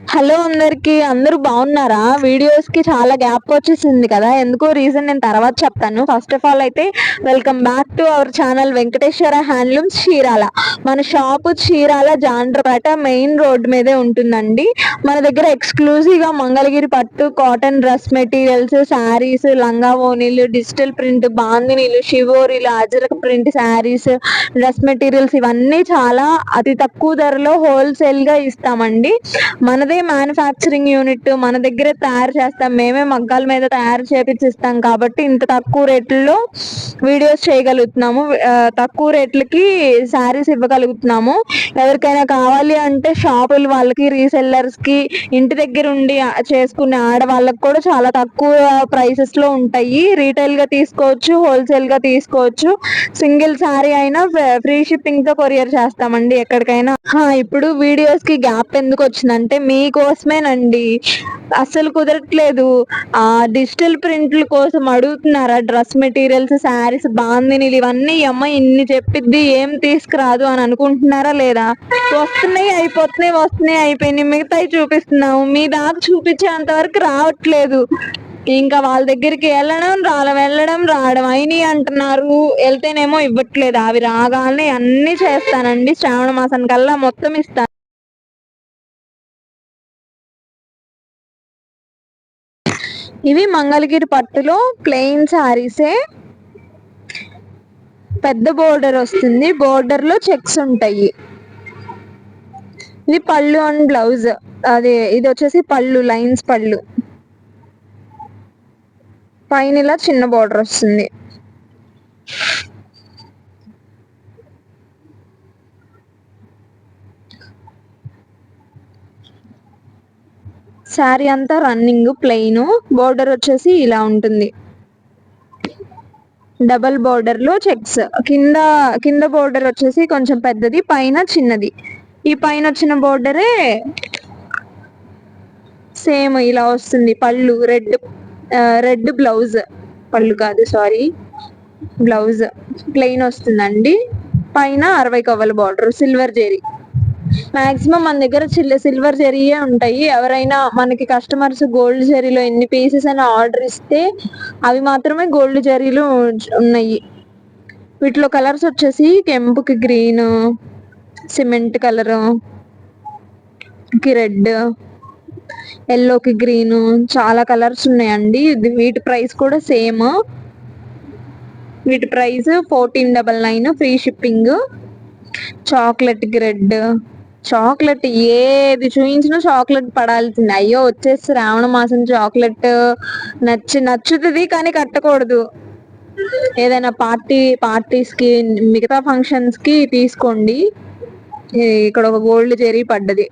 Hello అందరికి అందరూ బాగున్నారా? వీడియోస్కి చాలా గ్యాప్ వచ్చేసింది కదా ఎందుకో రీజన్ నేను తర్వాత చెప్తాను. ఫస్ట్ ఆఫ్ ఆల్ అయితే welcome back to our channel Venkateswara handlooms Chirala మన shop Chirala Jandrapeta main road మీదే ఉంటుందండి. మన దగ్గర ఎక్స్క్లూజివ్గా మంగళగిరి పట్టు కాటన్ డ్రెస్ మెటీరియల్స్ శారీస్ లంగా ఓనీలు డిజిటల్ ప్రింట్ బాందినీలు షివోరీలు Ajrak print sarees dress materials ఇవన్నీ చాలా అతి తక్కువ ధరలో హోల్సేల్గా ఇస్తామండి. మనదే మ్యానుఫ్యాక్చరింగ్ యూనిట్ మన దగ్గరే తయారు చేస్తాం. మేమే మగ్గాల మీద తయారు చేపించిస్తాం కాబట్టి ఇంత తక్కువ రేట్లలో వీడియోస్ చేయగలుగుతున్నాము. తక్కువ రేట్లకి శారీస్ ఇవ్వగలుగుతున్నాము. ఎవరికైనా కావాలి అంటే షాపులు వాళ్ళకి రీసెల్లర్స్కి ఇంటి దగ్గర ఉండి చేసుకునే ఆడవాళ్ళకి కూడా చాలా తక్కువ ప్రైసెస్లో ఉంటాయి. రీటైల్గా తీసుకోవచ్చు హోల్సేల్గా తీసుకోవచ్చు. సింగిల్ శారీ అయినా ఫ్రీ షిప్పింగ్తో కొరియర్ చేస్తామండి ఎక్కడికైనా. ఇప్పుడు వీడియోస్కి గ్యాప్ ఎందుకు వచ్చిందంటే మీకోసమేనండి. అస్సలు కుదరట్లేదు. ఆ డిజిటల్ ప్రింట్ల కోసం అడుగుతున్నారా? డ్రెస్ మెటీరియల్స్ శారీస్ బాందినీలు ఇవన్నీ అమ్మ అమ్మాయి ఇన్ని చెప్పిద్ది ఏం తీసుకురాదు అని అనుకుంటున్నారా లేదా? వస్తున్నాయి అయిపోతున్నాయి వస్తున్నాయి అయిపోయినాయి. మిగతాయి చూపిస్తున్నాము. మీ దాకా చూపించేంత వరకు రావట్లేదు. ఇంకా వాళ్ళ దగ్గరికి వెళ్ళడం రావడం వెళ్ళడం రావడం అయినాయి అంటున్నారు. వెళ్తేనేమో ఇవ్వట్లేదు. అవి రాగానే అన్ని చేస్తానండి. శ్రావణ మాసానికల్లా మొత్తం ఇస్తాను ఇవి మంగళగిరి పట్టులో ప్లెయిన్ శారీసే పెద్ద బోర్డర్ వస్తుంది. బోర్డర్లో చెక్స్ ఉంటాయి. ఇది పళ్ళు అండ్ బ్లౌజ్ అదే ఇది వచ్చేసి పళ్ళు లైన్స్ పళ్ళు. పైన ఇలా చిన్న బోర్డర్ వస్తుంది. శారీ అంతా రన్నింగ్ ప్లెయిన్. బోర్డర్ వచ్చేసి ఇలా ఉంటుంది. డబల్ బోర్డర్లో చెక్స్. కింద కింద బోర్డర్ వచ్చేసి కొంచెం పెద్దది పైన చిన్నది. ఈ పైన వచ్చిన బోర్డరే సేమ్ ఇలా వస్తుంది. పళ్ళు రెడ్ రెడ్ బ్లౌజ్. పళ్ళు కాదు సారీ. బ్లౌజ్. ప్లెయిన్ వస్తుందండి. పైన అరవై కవ్వల బార్డర్ సిల్వర్ జెరీ. మాక్సిమం మన దగ్గర చిల్ల సిల్వర్ జెరీయే ఉంటాయి. ఎవరైనా మనకి కస్టమర్స్ గోల్డ్ జెరీలో ఎన్ని పీసెస్ అని ఆర్డర్ ఇస్తే అవి మాత్రమే గోల్డ్ జెరీలో ఉన్నాయి. వీటిలో కలర్స్ వచ్చేసి కెంపుకి గ్రీన్ సిమెంట్ కలరు కి రెడ్ ఎల్లోకి గ్రీన్ చాలా కలర్స్ ఉన్నాయండి. వీటి ప్రైస్ కూడా సేమ్. వీటి price fourteen double nine free shipping. Chocolate grade red. Chocolate ఏది చూపించినా చాక్లెట్ పడాల్సింది. అయ్యో వచ్చేసి శ్రావణ మాసం చాక్లెట్ నచ్చి నచ్చుతుంది కానీ కట్టకూడదు. ఏదైనా పార్టీ పార్టీస్కి మిగతా ఫంక్షన్స్కి తీసుకోండి. ఇక్కడ ఒక గోల్డ్ జెరీ పడ్డది.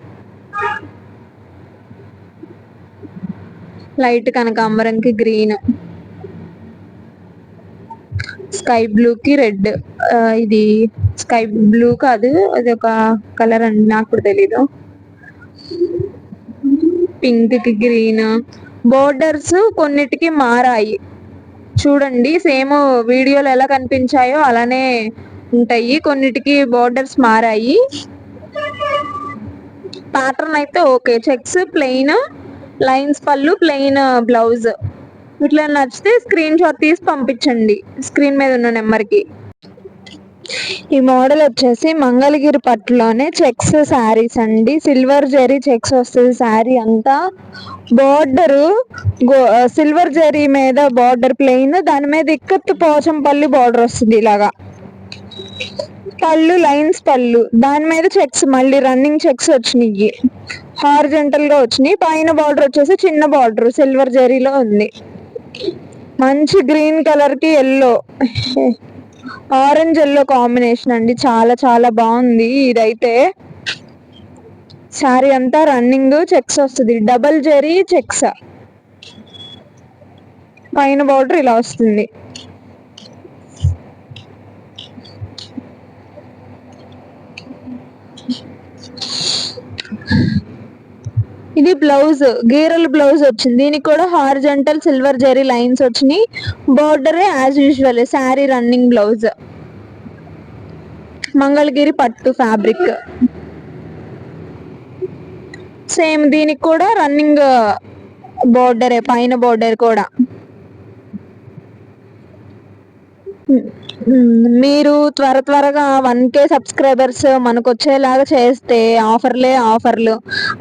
లైట్ కనకాంబరంకి గ్రీన్ స్కై బ్లూ కి రెడ్ ఇది స్కై బ్లూ కాదు అది ఒక కలర్ అండి నాకు కూడా తెలీదు. పింక్కి గ్రీన్. బోర్డర్స్ కొన్నిటికి మారాయి. చూడండి సేమ్ వీడియోలు ఎలా కనిపించాయో అలానే ఉంటాయి. కొన్నిటికి బోర్డర్స్ మారాయి. ప్యాటర్న్ అయితే ఓకే. చెక్స్ ప్లెయిన్ లైన్స్ పళ్ళు ప్లెయిన్ బ్లౌజ్. ఇట్లా నచ్చితే స్క్రీన్ షాట్ తీసి పంపించండి. స్క్రీన్ మీద ఉన్న నెంబర్కి ఈ మోడల్ వచ్చేసి మంగళగిరి పట్టులోనే చెక్స్ శారీస్ అండి. సిల్వర్ జరీ చెక్స్ వస్తుంది శారీ అంతా. బోర్డర్ సిల్వర్ జరీ మీద బార్డర్ ప్లెయిన్ దాని మీద ఇక్కత్తు పోచంపల్లి బార్డర్ వస్తుంది ఇలాగా. పళ్ళు లైన్స్ పళ్ళు. దాని మీద చెక్స్ మళ్ళీ రన్నింగ్ చెక్స్ వచ్చినాయి హారిజెంటల్గా వచ్చినాయి పైన బార్డర్ వచ్చేసి చిన్న బార్డర్ సిల్వర్ జరీలో ఉంది. మంచి గ్రీన్ కలర్కి ఎల్లో ఆరెంజ్ ఎల్లో కాంబినేషన్ అండి. చాలా చాలా బాగుంది ఇదైతే. శారీ అంతా రన్నింగ్ చెక్స్ వస్తుంది. డబల్ జరీ చెక్స్ పైన బార్డర్ ఇలా వస్తుంది. ఇది బ్లౌజ్ గీరల బ్లౌజ్ వచ్చింది. దీనికి కూడా హార్జెంటల్ సిల్వర్ జరీ లైన్స్ వచ్చినాయి. బోర్డరే as usual saree running blouse. Mangalagiri పట్టు ఫ్యాబ్రిక్ సేమ్ దీనికి కూడా రన్నింగ్ బోర్డరే పైన బోర్డర్ కూడా. మీరు త్వర త్వరగా వన్ కే సబ్స్క్రైబర్స్ మనకు వచ్చేలాగా చేస్తే ఆఫర్లే ఆఫర్లు.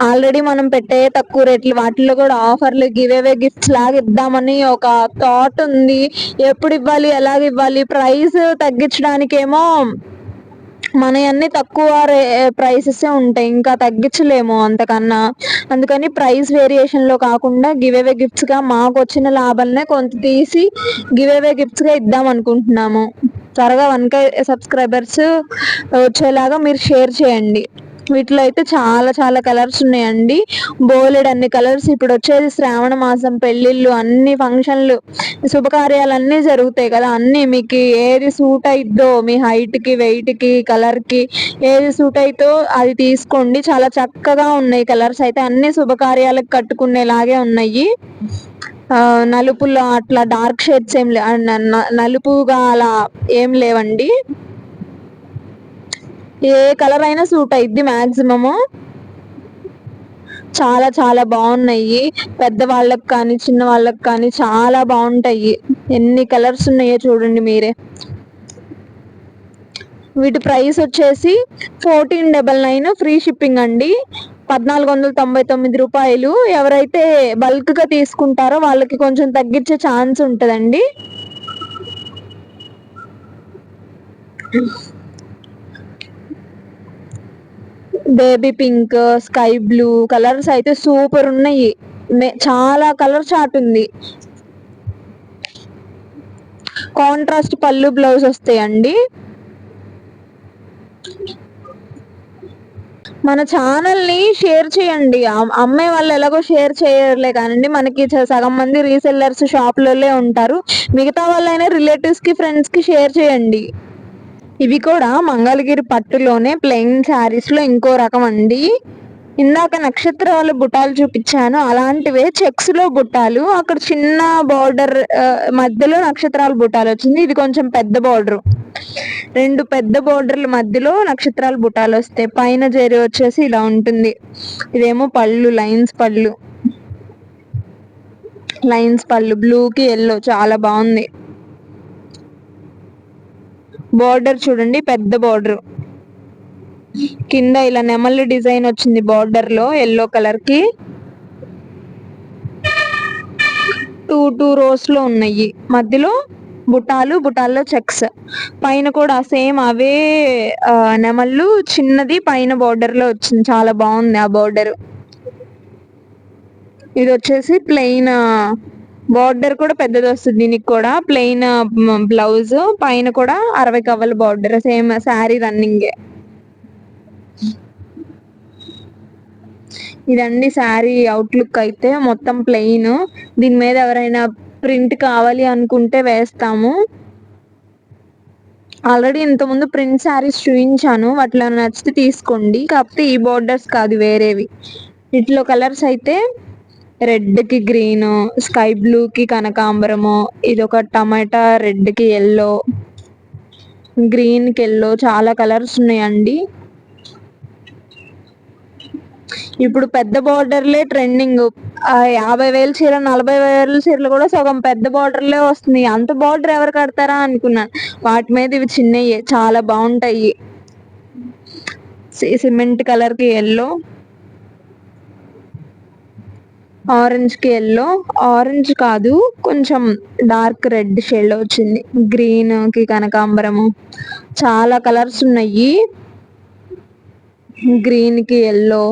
ఆల్రెడీ మనం పెట్టే తక్కువ రేట్లు వాటిల్లో కూడా ఆఫర్లు గివ్ అవే గిఫ్ట్స్ లాగా ఇద్దామని ఒక థాట్ ఉంది. ఎప్పుడు ఇవ్వాలి ఎలాగ ఇవ్వాలి ప్రైస్ తగ్గించడానికేమో మన అన్ని తక్కువ రే ప్రైసెస్ ఉంటాయి. ఇంకా తగ్గించలేము అంతకన్నా. అందుకని ప్రైస్ వేరియేషన్లో కాకుండా గివ్ అవే గిఫ్ట్స్గా మాకు వచ్చిన లాభాలనే కొంత తీసి గివ్ అవే గిఫ్ట్స్గా ఇద్దాం అనుకుంటున్నాము. త్వరగా వన్ కే సబ్స్క్రైబర్స్ వచ్చేలాగా మీరు షేర్ చేయండి. వీటిలో అయితే చాలా చాలా కలర్స్ ఉన్నాయండి. బోలెడ్ అన్ని కలర్స్ ఇప్పుడు వచ్చేది శ్రావణ మాసం పెళ్ళిళ్ళు అన్ని ఫంక్షన్లు శుభకార్యాలు అన్నీ జరుగుతాయి కదా. అన్నీ మీకు ఏది సూట్ అయిద్దో మీ హైట్కి వెయిట్కి కలర్కి ఏది సూట్ అయితో అది తీసుకోండి. చాలా చక్కగా ఉన్నాయి కలర్స్ అయితే. అన్ని శుభకార్యాలకు కట్టుకునేలాగే ఉన్నాయి. నలుపులో అట్లా డార్క్ షేడ్స్ ఏం లే నలుపుగా అలా ఏం లేవండి. ఏ కలర్ అయినా సూట్ అయిద్ది మ్యాక్సిమము చాలా చాలా బాగున్నాయి. పెద్ద వాళ్ళకి కానీ చిన్న వాళ్ళకి కానీ చాలా బాగుంటాయి. ఎన్ని కలర్స్ ఉన్నాయో చూడండి మీరే. వీటి ప్రైస్ వచ్చేసి fourteen double nine free shipping అండి. పద్నాలుగు వందల తొంభై తొమ్మిది రూపాయలు. ఎవరైతే బల్క్గా తీసుకుంటారో వాళ్ళకి కొంచెం తగ్గించే ఛాన్స్ ఉంటుందండి. Baby pink sky blue colours అయితే సూపర్ ఉన్నాయి. చాలా కలర్ చాట్ ఉంది. కాంట్రాస్ట్ పళ్ళు బ్లౌజ్ వస్తాయండి. మన ఛానల్ని షేర్ చేయండి. అమ్మాయి వాళ్ళు ఎలాగో షేర్ చేయలే కానండి. మనకి సగం మంది రీసెల్లర్స్ షాప్లలో ఉంటారు. మిగతా వాళ్ళైనా రిలేటివ్స్కి ఫ్రెండ్స్కి షేర్ చేయండి. ఇవి కూడా మంగళగిరి పట్టులోనే ప్లెయిన్ శారీస్లో ఇంకో రకం అండి. ఇందాక నక్షత్రాలు బుట్టాలు చూపించాను. అలాంటివే చెక్స్లో బుట్టాలు అక్కడ చిన్న బార్డర్ మధ్యలో నక్షత్రాల బుట్టాలు వచ్చింది. ఇది కొంచెం పెద్ద బార్డర్ రెండు పెద్ద బోర్డర్ల మధ్యలో నక్షత్రాల బుట్టాలు వస్తాయి పైన జరి వచ్చేసి ఇలా ఉంటుంది. ఇదేమో పళ్ళు లైన్స్ పళ్ళు. లైన్స్ పళ్ళు బ్లూకి ఎల్లో చాలా బాగుంది. బార్డర్ చూడండి పెద్ద బార్డర్. కింద ఇలా నెమలి డిజైన్ వచ్చింది బార్డర్లో ఎల్లో కలర్కి టూ టూ రోస్లో ఉన్నాయి. మధ్యలో బుటాలు బుటాల్లో చెక్స్. పైన కూడా సేమ్ అవే నెమళ్ళు చిన్నది పైన బార్డర్లో వచ్చింది. చాలా బాగుంది ఆ బార్డర్. ఇది వచ్చేసి ప్లెయిన్ బార్డర్ కూడా పెద్దది వస్తుంది దీనికి కూడా. ప్లెయిన్ బ్లౌజ్ పైన కూడా అరవై కవ్వల బార్డర్. సేమ్ శారీ రన్నింగ్ ఇదండి శారీ అవుట్లుక్ అయితే మొత్తం ప్లెయిన్ దీని మీద ఎవరైనా ప్రింట్ కావాలి అనుకుంటే వేస్తాము. ఆల్రెడీ ఇంతకుముందు ప్రింట్ శారీస్ చూపించాను వాటిలో నచ్చితే తీసుకోండి. కాకపోతే ఈ బార్డర్స్ కాదు వేరేవి. వీటిలో కలర్స్ అయితే రెడ్కి గ్రీన్ స్కై బ్లూ కి కనకాంబరము ఇది ఒక టమాటా రెడ్కి ఎల్లో గ్రీన్కి ఎల్లో చాలా కలర్స్ ఉన్నాయండి. ఇప్పుడు పెద్ద బార్డర్లే ట్రెండింగ్. యాభై వేల చీర నలభై వేల చీరలు కూడా సగం పెద్ద బార్డర్లే వస్తుంది అంత బార్డర్ ఎవరు కడతారా అనుకున్నాను వాటి మీద ఇవి చిన్నవి చాలా బాగుంటాయి. సిమెంట్ కలర్కి ఎల్లో. ఆరెంజ్కి ఎల్లో ఆరెంజ్ కాదు కొంచెం డార్క్ రెడ్ షేడ్ వచ్చింది. గ్రీన్కి కనకాంబరము చాలా కలర్స్ ఉన్నాయి. గ్రీన్కి ఎల్లో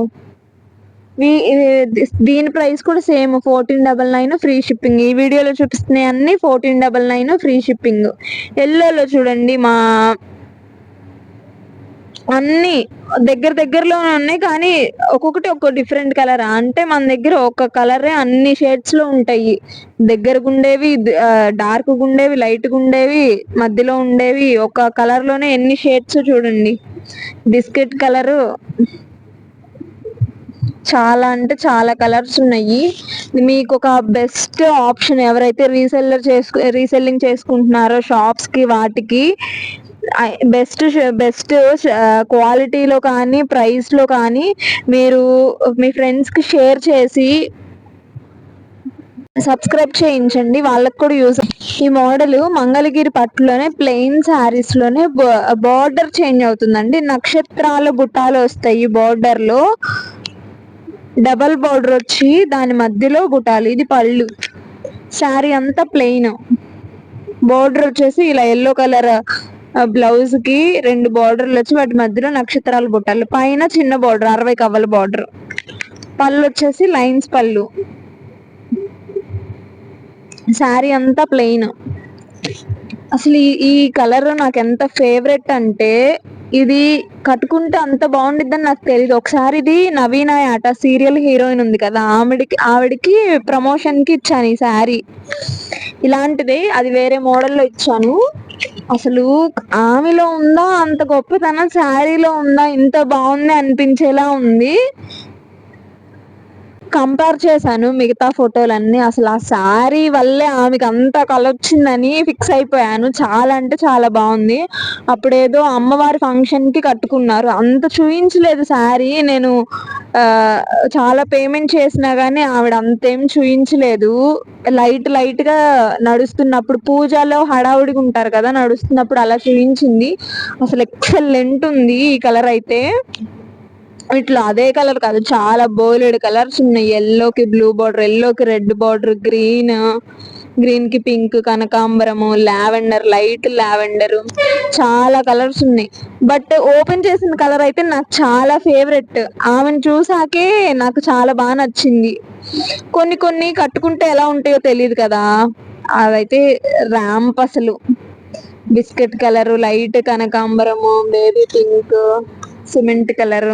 దీని ప్రైస్ కూడా same fourteen double nine free shipping ఈ వీడియోలో చూపిస్తున్నాయి అన్ని fourteen double nine free shipping ఎల్లోలో చూడండి మా అన్ని దగ్గర దగ్గరలోనే ఉన్నాయి కానీ ఒక్కొక్కటి ఒక్కో డిఫరెంట్ కలర్ అంటే మన దగ్గర ఒక కలరే అన్ని షేడ్స్లో ఉంటాయి. దగ్గర ఉండేవి డార్క్ ఉండేవి లైట్ ఉండేవి మధ్యలో ఉండేవి. ఒక కలర్లోనే ఎన్ని షేడ్స్ చూడండి. బిస్కెట్ కలరు చాలా అంటే చాలా కలర్స్ ఉన్నాయి. మీకు ఒక బెస్ట్ ఆప్షన్ ఎవరైతే రీసెల్లర్ చేసుకు రీసెల్లింగ్ చేసుకుంటున్నారో షాప్స్కి వాటికి బెస్ట్ బెస్ట్ క్వాలిటీలో కానీ ప్రైస్లో కానీ మీరు మీ ఫ్రెండ్స్కి షేర్ చేసి సబ్స్క్రైబ్ చేయించండి. వాళ్ళకి కూడా యూజ్ ఈ మోడల్ మంగళగిరి పట్టులోనే ప్లెయిన్ శారీస్లోనే బార్డర్ చేంజ్ అవుతుందండి. నక్షత్రాల బుట్టాలు వస్తాయి బార్డర్లో డబల్ బార్డర్ వచ్చి దాని మధ్యలో బుటాలు ఇది పళ్ళు. శారీ అంతా ప్లెయిన్ బార్డర్ వచ్చేసి ఇలా ఎల్లో కలర్ బ్లౌజ్కి రెండు బార్డర్లు వచ్చి వాటి మధ్యలో నక్షత్రాలు బుట్టాలు. పైన చిన్న బార్డర్ అరవై కవ్వల బార్డర్ పళ్ళు వచ్చేసి లైన్స్ పళ్ళు. శారీ అంతా ప్లెయిన్ అసలు ఈ కలర్ నాకు ఎంత ఫేవరెట్ అంటే ఇది కట్టుకుంటే అంత బాగుండిద్దని నాకు తెలియదు ఒకసారి ఇది నవీన ఆట సీరియల్ హీరోయిన్ ఉంది కదా ఆవిడికి ఆవిడికి ప్రమోషన్కి ఇచ్చాను ఈ శారీ. ఇలాంటిది అది వేరే మోడల్లో ఇచ్చాను. అసలు ఆమెలో ఉందా అంత గొప్పతనం శారీలో ఉందా ఇంత బాగుంది అనిపించేలా ఉంది. కంపేర్ చేశాను. మిగతా ఫోటోలన్నీ అసలు ఆ శారీ వల్లే ఆమెకి అంత కలొచ్చిందని ఫిక్స్ అయిపోయాను. చాలా అంటే చాలా బాగుంది. అప్పుడేదో అమ్మవారి ఫంక్షన్కి కట్టుకున్నారు. అంత చూయించలేదు శారీ. నేను చాలా పేమెంట్ చేసినా కానీ ఆవిడ అంతేం చూయించలేదు. లైట్ లైట్గా నడుస్తున్నప్పుడు పూజలో హడావుడిగా ఉంటారు కదా నడుస్తున్నప్పుడు అలా చూయించింది. అసలు ఎక్సలెంట్ ఉంది ఈ కలర్ అయితే. ఇట్లా అదే కలర్ కాదు చాలా బోలెడ్ కలర్స్ ఉన్నాయి. ఎల్లోకి బ్లూ బార్డర్ ఎల్లోకి రెడ్ బార్డర్ గ్రీన్ గ్రీన్కి పింక్ కనకాంబరము లావెండర్ లైట్ లావెండర్ చాలా కలర్స్ ఉన్నాయి. బట్ ఓపెన్ చేసిన కలర్ అయితే నాకు చాలా ఫేవరెట్ ఆమెను చూసాకే నాకు చాలా బాగా నచ్చింది. కొన్ని కొన్ని కట్టుకుంటే ఎలా ఉంటాయో తెలియదు కదా. అవైతే ర్యాంప్ అసలు. బిస్కెట్ కలర్ లైట్ కనకాంబరము బేబీ పింక్ సిమెంట్ కలర్.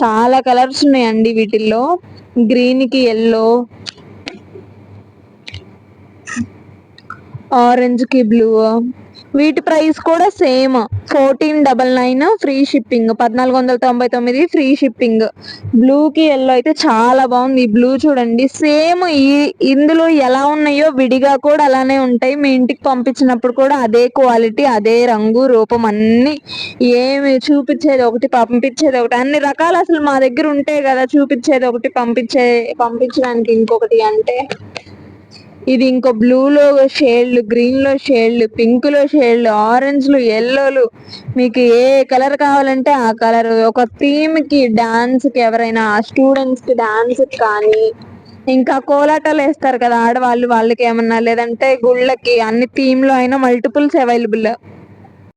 చాలా కలర్స్ ఉన్నాయండి వీటిల్లో. గ్రీన్కి ఎల్లో ఆరెంజ్కి బ్లూ వీటి ప్రైస్ కూడా same. Fourteen double nine free shipping. పద్నాలుగు వందల తొంభై తొమ్మిది ఫ్రీ షిప్పింగ్. బ్లూ కి ఎల్లో అయితే చాలా బాగుంది. ఈ బ్లూ చూడండి. సేమ్ ఈ ఇందులో ఎలా ఉన్నాయో విడిగా కూడా అలానే ఉంటాయి. మీ ఇంటికి పంపించినప్పుడు కూడా అదే క్వాలిటీ అదే రంగు రూపం అన్ని ఏమి చూపించేది ఒకటి పంపించేది ఒకటి. అన్ని రకాలు అసలు మా దగ్గర ఉంటాయి కదా చూపించేది ఒకటి పంపించే పంపించడానికి ఇంకొకటి అంటే ఇది ఇంకో బ్లూలో షేడ్లు గ్రీన్లో షేడ్లు పింక్లో షేడ్లు ఆరెంజ్లు ఎల్లోలు మీకు ఏ కలర్ కావాలంటే ఆ కలర్ ఒక థీమ్కి డాన్స్కి ఎవరైనా స్టూడెంట్స్కి డాన్స్కి కానీ ఇంకా కోలాటాలు వేస్తారు కదా ఆడవాళ్ళు వాళ్ళకి ఏమన్నా లేదంటే గుళ్ళకి అన్ని థీమ్లో అయినా మల్టిపుల్స్ అవైలబుల్